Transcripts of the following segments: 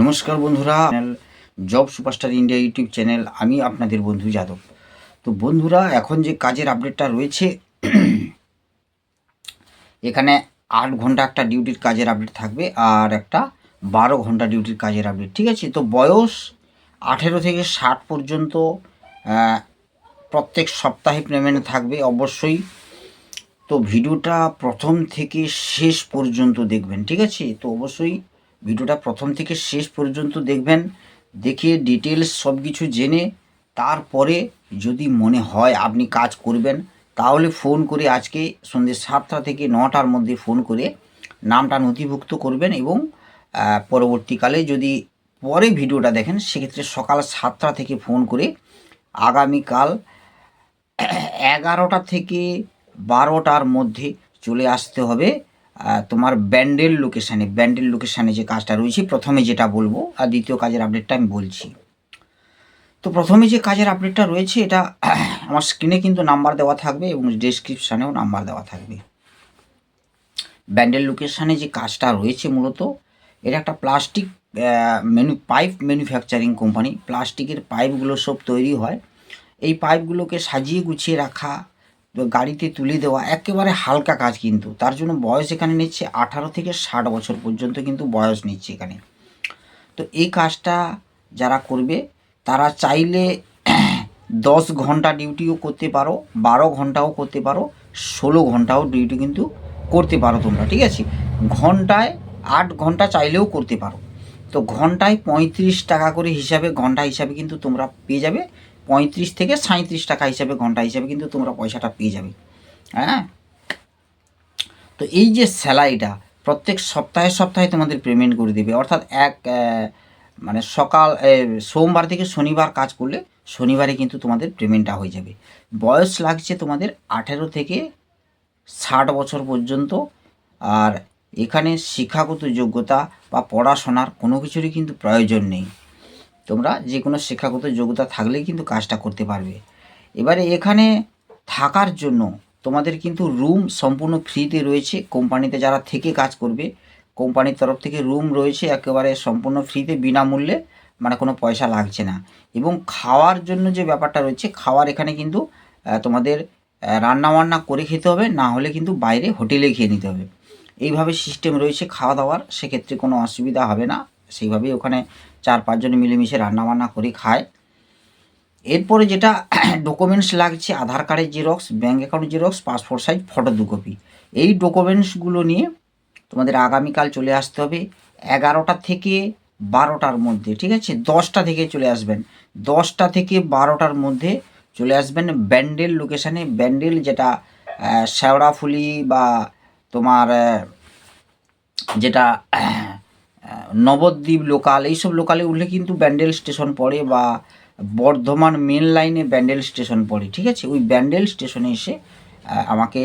নমস্কার বন্ধুরা job superstar India YouTube channel, আমি আপনাদের বন্ধু যাদব। তো বন্ধুরা, এখন যে কাজের আপডেটটা রয়েছে, এখানে আট ঘণ্টা একটা ডিউটির কাজের আপডেট থাকবে আর একটা বারো ঘণ্টা ডিউটির কাজের আপডেট ঠিক আছে? তো বয়স আঠেরো থেকে ষাট পর্যন্ত প্রত্যেক সপ্তাহে পেমেন্ট থাকবে অবশ্যই। তো ভিডিওটা প্রথম থেকে শেষ পর্যন্ত দেখবেন, ঠিক আছে? তো অবশ্যই ভিডিওটা প্রথম থেকে শেষ পর্যন্ত দেখবেন, দেখে ডিটেলস সব কিছু জেনে, তারপরে যদি মনে হয় আপনি কাজ করবেন, তাহলে ফোন করে আজকে সন্ধ্যে সাতটা থেকে নটার মধ্যে ফোন করে নামটা নথিভুক্ত করবেন এবং পরবর্তীকালে যদি পরে ভিডিওটা দেখেন, সেক্ষেত্রে সকাল সাতটা থেকে ফোন করে আগামীকাল এগারোটা থেকে বারোটার মধ্যে চলে আসতে হবে। তোমার ব্যান্ডেল লোকেশানে ব্যান্ডেল লোকেশানে যে কাজটা রয়েছে, প্রথমে যেটা বলব আর দ্বিতীয় কাজের আপডেটটা আমি বলছি। তো প্রথমে যে কাজের আপডেটটা রয়েছে, এটা আমার স্ক্রিনে কিন্তু নাম্বার দেওয়া থাকবে এবং ডেসক্রিপশানেও নাম্বার দেওয়া থাকবে। ব্যান্ডেল লোকেশানে যে কাজটা রয়েছে মূলত এটা একটা প্লাস্টিক মেনু পাইপ ম্যানুফ্যাকচারিং কোম্পানি প্লাস্টিকের পাইপগুলো সব তৈরি হয়। এই পাইপগুলোকে সাজিয়ে গুছিয়ে রাখা গাড়িতে তুলে দেওয়া একেবারে হালকা কাজ কিন্তু। তার জন্য বয়স এখানে নিচ্ছে আঠারো থেকে ষাট বছর পর্যন্ত কিন্তু বয়স নিচ্ছে এখানে। তো এই কাজটা যারা করবে, তারা চাইলে দশ ঘণ্টা ডিউটিও করতে পারো, বারো ঘন্টাও করতে পারো, ষোলো ঘন্টাও ডিউটি কিন্তু করতে পারো তোমরা, ঠিক আছে? ঘন্টায় আট ঘণ্টা চাইলেও করতে পারো। তো ঘন্টায় পঁয়ত্রিশ টাকা করে হিসাবে, ঘণ্টা হিসাবে কিন্তু তোমরা পেয়ে যাবে। পঁয়ত্রিশ থেকে সাঁত্রিশ টাকা হিসাবে ঘণ্টা হিসাবে কিন্তু তোমরা পয়সাটা পেয়ে যাবে। হ্যাঁ? তো এই যে স্যালারিটা প্রত্যেক সপ্তাহে সপ্তাহে তোমাদের পেমেন্ট করে দেবে। অর্থাৎ এক মানে সকাল সোমবার থেকে শনিবার কাজ করলে শনিবারে কিন্তু তোমাদের পেমেন্টটা হয়ে যাবে। বয়স লাগছে তোমাদের আঠেরো থেকে ষাট বছর পর্যন্ত। আর এখানে শিক্ষাগত যোগ্যতা বা পড়াশোনার কোনো কিছুরই কিন্তু প্রয়োজন নেই। তোমরা যে কোনো শিক্ষাগত যোগ্যতা থাকলেই কিন্তু কাজটা করতে পারবে। এবারে এখানে থাকার জন্য তোমাদের কিন্তু রুম সম্পূর্ণ ফ্রিতে রয়েছে। কোম্পানিতে যারা থেকে কাজ করবে কোম্পানির তরফ থেকে রুম রয়েছে একেবারে সম্পূর্ণ ফ্রিতে বিনামূল্যে মানে কোনো পয়সা লাগছে না। এবং খাওয়ার জন্য যে ব্যাপারটা রয়েছে, খাওয়ার এখানে কিন্তু তোমাদের রান্না বান্না করে খেতে হবে, না হলে কিন্তু বাইরে হোটেলে খেয়ে নিতে হবে। এইভাবে সিস্টেম রয়েছে খাওয়া দাওয়ার সেক্ষেত্রে কোনো অসুবিধা হবে না। সেইভাবেই ওখানে চার পাঁচজন মিলেমিশে রান্নাবান্না করে খায় এরপরে যেটা ডকুমেন্টস লাগছে আধার কার্ডের xerox bank account xerox passport size photo দু কপি এই ডকুমেন্টসগুলো নিয়ে তোমাদের আগামীকাল চলে আসতে হবে এগারোটা থেকে বারোটার মধ্যে ঠিক আছে? দশটা থেকে চলে আসবেন। দশটা থেকে বারোটার মধ্যে চলে আসবেন ব্যান্ডেল লোকেশানে ব্যান্ডেল যেটা আহ, শেওড়াফুলি বা তোমার যেটা নবদ্বীপ লোকাল এইসব লোকালে উঠলে কিন্তু ব্যান্ডেল স্টেশন পড়ে বা বর্ধমান মেন লাইনে ব্যান্ডেল স্টেশন পড়ে, ঠিক আছে? ওই ব্যান্ডেল স্টেশনে এসে আমাকে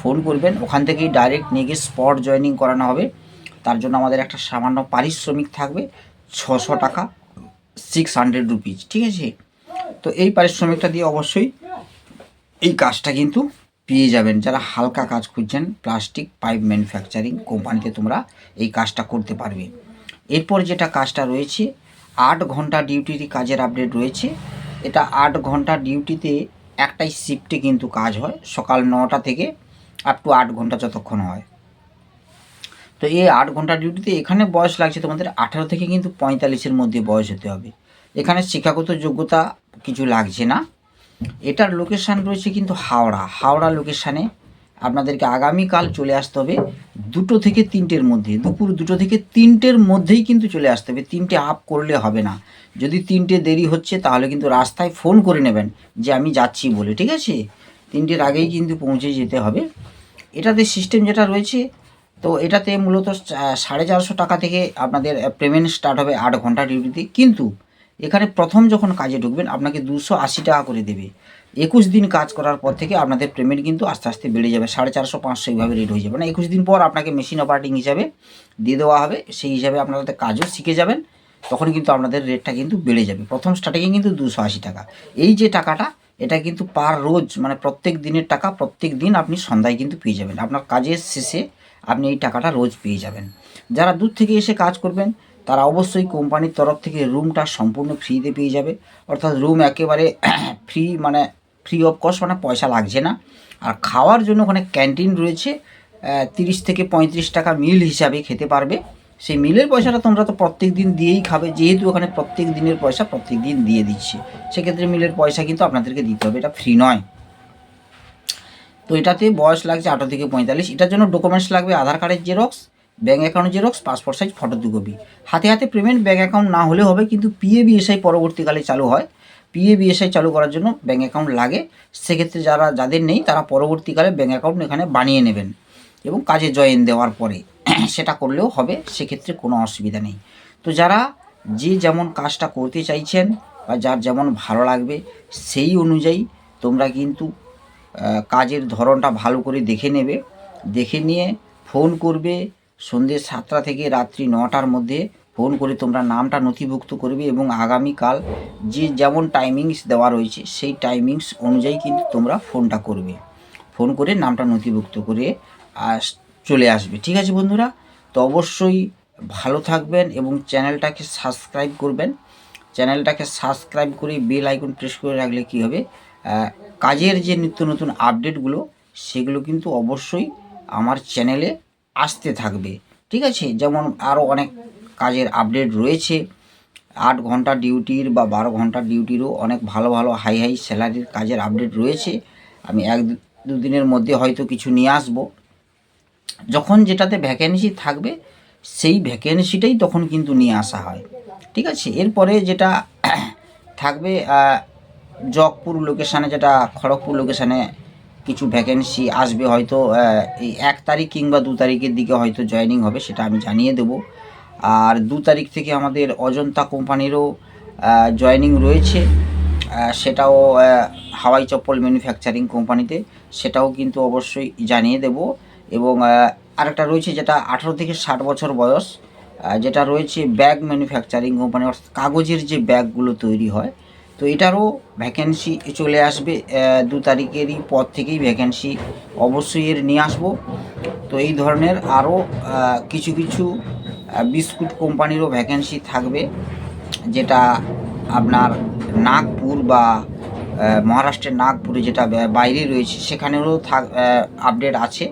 ফোন করবেন। ওখান থেকেই ডাইরেক্ট নিয়ে স্পট জয়েনিং করানো হবে। তার জন্য আমাদের একটা সামান্য পারিশ্রমিক থাকবে, ছশো টাকা সিক্স হান্ড্রেড রুপিজ ঠিক আছে? তো এই পারিশ্রমিকটা দিয়ে অবশ্যই এই কাজটা কিন্তু পেয়ে যাবেন। যারা হালকা কাজ খুঁজছেন প্লাস্টিক পাইপ ম্যানুফ্যাকচারিং কোম্পানিতে তোমরা এই কাজটা করতে পারবে। এরপর যেটা কাজটা রয়েছে, আট ঘণ্টা ডিউটির কাজের আপডেট রয়েছে। এটা আট ঘণ্টা ডিউটিতে একটাই শিফটে কিন্তু কাজ হয়, সকাল নটা থেকে আপ টু আট ঘণ্টা যতক্ষণ হয়। তো এই আট ঘণ্টা ডিউটিতে এখানে বয়স লাগছে তোমাদের আঠারো থেকে কিন্তু পঁয়তাল্লিশের মধ্যে বয়স হতে হবে। এখানে শিক্ষাগত যোগ্যতা কিছু লাগছে না। এটার লোকেশান রয়েছে কিন্তু হাওড়া। হাওড়া লোকেশানে আপনাদেরকে আগামীকাল চলে আসতে হবে দুটো থেকে তিনটের মধ্যে। দুপুর দুটো থেকে তিনটের মধ্যেই কিন্তু চলে আসতে হবে। তিনটে আপ করলে হবে না। যদি তিনটে দেরি হচ্ছে তাহলে কিন্তু রাস্তায় ফোন করে নেবেন যে আমি যাচ্ছি বলে, ঠিক আছে? তিনটের আগেই কিন্তু পৌঁছে যেতে হবে। এটাতে সিস্টেম যেটা রয়েছে, তো এটাতে মূলত সাড়ে চারশো টাকা থেকে আপনাদের পেমেন্ট স্টার্ট হবে আট ঘণ্টা ডিউটিতে কিন্তু এখানে প্রথম যখন কাজে ঢুকবেন, আপনাকে দুশো আশি টাকা করে দেবে। একুশ দিন কাজ করার পর থেকে আপনাদের পেমেন্ট কিন্তু আস্তে আস্তে বেড়ে যাবে, সাড়ে চারশো, পাঁচশো এইভাবে রেট হয়ে যাবে। না একুশ দিন পর আপনাকে মেশিন অপারেটিং হিসাবে দিয়ে দেওয়া হবে, সেই হিসাবে আপনাদের কাজও শিখে যাবেন তখন কিন্তু আপনাদের রেটটা কিন্তু বেড়ে যাবে। প্রথম স্টার্টিংয়ে কিন্তু দুশো আশি টাকা। এই যে টাকাটা, এটা কিন্তু পার রোজ মানে প্রত্যেক দিনের টাকা প্রত্যেক দিন আপনি সন্ধ্যায় কিন্তু পেয়ে যাবেন। আপনার কাজের শেষে আপনি এই টাকাটা রোজ পেয়ে যাবেন। যারা দূর থেকে এসে কাজ করবেন তারা অবশ্যই কোম্পানির তরফ থেকে রুমটা সম্পূর্ণ ফ্রিতে পেয়ে যাবে। অর্থাৎ রুম একেবারে ফ্রি মানে ফ্রি অফ কস্ট মানে পয়সা লাগছে না। আর খাওয়ার জন্য ওখানে ক্যান্টিন রয়েছে তিরিশ থেকে পঁয়ত্রিশ টাকা মিল হিসাবে খেতে পারবে। সেই মিলের পয়সাটা তোমরা তো প্রত্যেক দিন দিয়েই খাবে, যেহেতু ওখানে প্রত্যেক দিনের পয়সা প্রত্যেক দিন দিয়ে দিচ্ছে। সেক্ষেত্রে মিলের পয়সা কিন্তু আপনাদেরকে দিতে হবে, এটা ফ্রি নয়। তো এটাতে বয়স লাগছে আঠারো থেকে পঁয়তাল্লিশ। এটার জন্য ডকুমেন্টস লাগবে, আধার কার্ডের xerox bank account xerox, passport size photo দু কপি হাতে হাতে পেমেন্ট ব্যাঙ্ক অ্যাকাউন্ট না হলে হবে, কিন্তু পিএ বিএসআই পরবর্তীকালে চালু হয়। পিএ বিএসআই চালু করার জন্য ব্যাঙ্ক অ্যাকাউন্ট লাগে। সেক্ষেত্রে যারা, যাদের নেই, তারা পরবর্তীকালে ব্যাঙ্ক অ্যাকাউন্ট এখানে বানিয়ে নেবেন এবং কাজে জয়েন দেওয়ার পরে সেটা করলেও হবে, সেক্ষেত্রে কোনো অসুবিধা নেই। তো যারা যে যেমন কাজটা করতে চাইছেন বা যার যেমন ভালো লাগবে, সেই অনুযায়ী তোমরা কিন্তু কাজের ধরনটা ভালো করে দেখে নেবে। দেখে নিয়ে ফোন করবে সন্ধ্যে সাতটা থেকে রাত্রি নটার মধ্যে ফোন করে তোমরা নামটা নথিভুক্ত করবে এবং আগামীকাল যে যেমন টাইমিংস দেওয়া রয়েছে, সেই টাইমিংস অনুযায়ী কিন্তু তোমরা ফোনটা করবে। ফোন করে নামটা নথিভুক্ত করে আস, চলে আসবে। ঠিক আছে বন্ধুরা? তো অবশ্যই ভালো থাকবেন এবং চ্যানেলটাকে সাবস্ক্রাইব করবেন। চ্যানেলটাকে সাবস্ক্রাইব করে বেল আইকন প্রেস করে রাখলে কী হবে? কাজের যে নিত্য নতুন আপডেটগুলো সেগুলো কিন্তু অবশ্যই আমার চ্যানেলে আসতে থাকবে। ঠিক আছে? যেমন আরও অনেক কাজের আপডেট রয়েছে। আট ঘণ্টা ডিউটির বা বারো ঘণ্টা ডিউটিরও অনেক ভালো ভালো হাই হাই স্যালারির কাজের আপডেট রয়েছে। আমি এক দু- দুদিনের মধ্যে হয়তো কিছু নিয়ে আসব। যখন যেটাতে ভ্যাকেন্সি থাকবে, সেই ভ্যাকেন্সিটাই তখন কিন্তু নিয়ে আসা হয়। ঠিক আছে? এরপরে যেটা থাকবে জগপুর লোকেশানে যেটা খড়গপুর লোকেশানে কিছু ভ্যাকেন্সি আসবে হয়তো এই এক তারিখ কিংবা দু তারিখের দিকে হয়তো জয়েনিং হবে, সেটা আমি জানিয়ে দেবো। আর দু তারিখ থেকে আমাদের অজন্তা কোম্পানিরও জয়েনিং রয়েছে। সেটাও হাওয়াই চপ্পল ম্যানুফ্যাকচারিং কোম্পানিতে, সেটাও কিন্তু অবশ্যই জানিয়ে দেব। এবং আরেকটা রয়েছে যেটা আঠারো থেকে ষাট বছর বয়স যেটা রয়েছে ব্যাগ ম্যানুফ্যাকচারিং কোম্পানি, অর্থাৎ কাগজের যে ব্যাগগুলো তৈরি হয় তো এটারও ভ্যাকেন্সি চলে আসবে দু তারিখেরই পর থেকেই ভ্যাকেন্সি অবশ্যই এর নিয়ে আসব। তো এই ধরনের আরও কিছু কিছু বিস্কুট কোম্পানিরও ভ্যাকেন্সি থাকবে, যেটা আপনার নাগপুর বা মহারাষ্ট্রের নাগপুরে যেটা বাইরে রয়েছে, সেখানেরও থাক আপডেট আছে।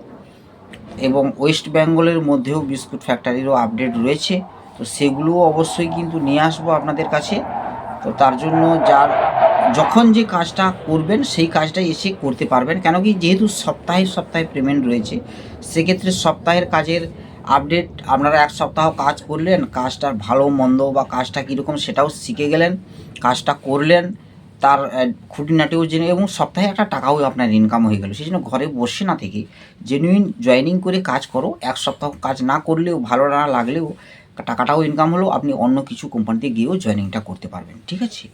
এবং ওয়েস্ট বেঙ্গলের মধ্যেও বিস্কুট ফ্যাক্টরিরও আপডেট রয়েছে। তো সেগুলোও অবশ্যই কিন্তু নিয়ে আসব আপনাদের কাছে। তো তার জন্য যার যখন যে কাজটা করবেন, সেই কাজটাই এসে করতে পারবেন। কেন কি যেহেতু সপ্তাহে সপ্তাহে পেমেন্ট রয়েছে, সেক্ষেত্রে সপ্তাহের কাজের আপডেট আপনারা এক সপ্তাহ কাজ করলেন কাজটার ভালো, মন্দ বা কাজটা কীরকম সেটাও শিখে গেলেন, কাজটা করলেন, তার খুঁটিনাটিও জেনে এবং সপ্তাহে একটা টাকাও আপনার ইনকাম হয়ে গেল। সেই জন্য ঘরে বসে না থেকে জেনুইন জয়েনিং করে কাজ করো। এক সপ্তাহ কাজ না করলেও, ভালো না লাগলেও টাকাটাও ইনকাম হলো, আপনি অন্য কিছু কোম্পানিতে গিয়েও জয়েনিংটা করতে পারবেন, ঠিক আছে?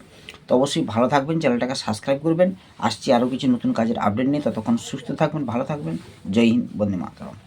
তো অবশ্যই ভালো থাকবেন চ্যানেলটাকে সাবস্ক্রাইব করবেন। আসছি আরও কিছু নতুন কাজের আপডেট নিয়ে, ততক্ষণ সুস্থ থাকবেন, ভালো থাকবেন। জয় হিন্দ, বন্দে মাতরম।